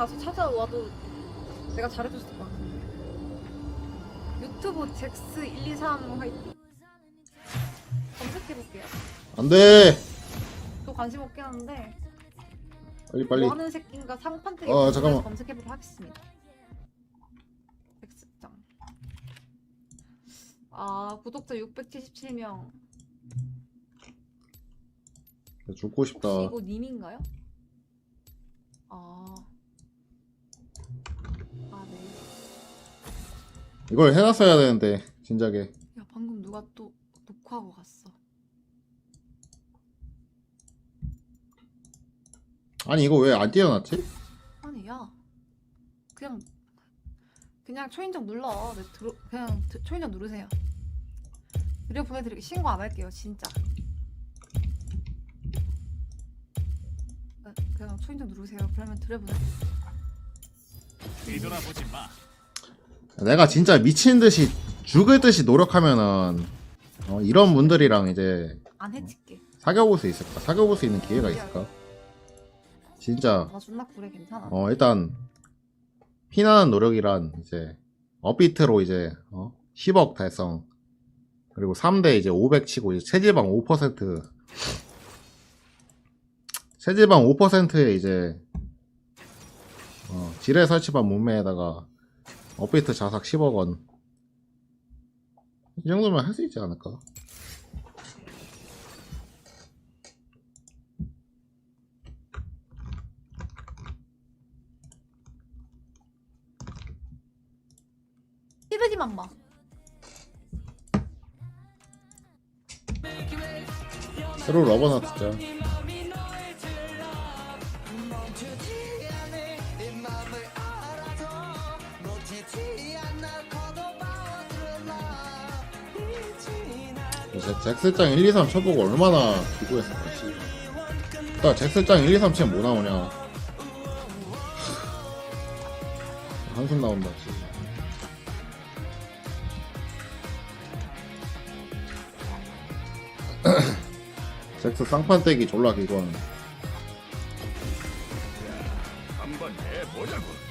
나서 찾아와도 내가 잘해줬을 것 같은데. 유튜브 잭스 123 화이팅. 검색해볼게요. 안돼 또 관심 없긴 한데 빨리 빨리 뭐 하는 새끼인가 상판 뜨기 어, 잠깐만. 검색해보도록 하겠습니다. 잭스장. 아 구독자 677명. 죽고 싶다 혹시 이거 님인가요? 아. 아, 네. 이걸 해놨어야 되는데 진작에 야, 방금 누가 또 녹화하고 갔어. 아니 이거 왜 안 띄워놨지? 아니, 야. 그냥, 그냥 초인종 눌러. 네, 들어, 그냥 드- 초인종 누르세요. 드려 보내드리게 신고 안 할게요, 진짜. 네, 그냥 초인종 누르세요. 그러면 드려 보내. 뒤돌아보지 마. 내가 진짜 미친 듯이 죽을 듯이 노력하면은 어, 이런 분들이랑 이제 안 해칠게. 사귀어볼 수 있을까? 사귀어볼 수 있는 기회가 있을까? 진짜 나 존나 그래, 괜찮아. 어 일단 피나는 노력이란 이제 업비트로 이제 어 10억 달성 그리고 3대 이제 500 치고 이제 체지방 5% 체지방 5%에 이제 어 지뢰 설치반 몸매에다가 업비트 자삭 10억 원. 이 정도면 할 수 있지 않을까? 히르지만 마. 새로 러버나 듣자. 잭- 잭스장 1, 2, 3 쳐보고 얼마나 기고했을까, 씨. 딱 잭스장 1, 2, 3 치면 뭐 나오냐. 한숨 나온다, 씨. 잭스 쌍판 떼기 졸라 기고하는. 한번 해보자고.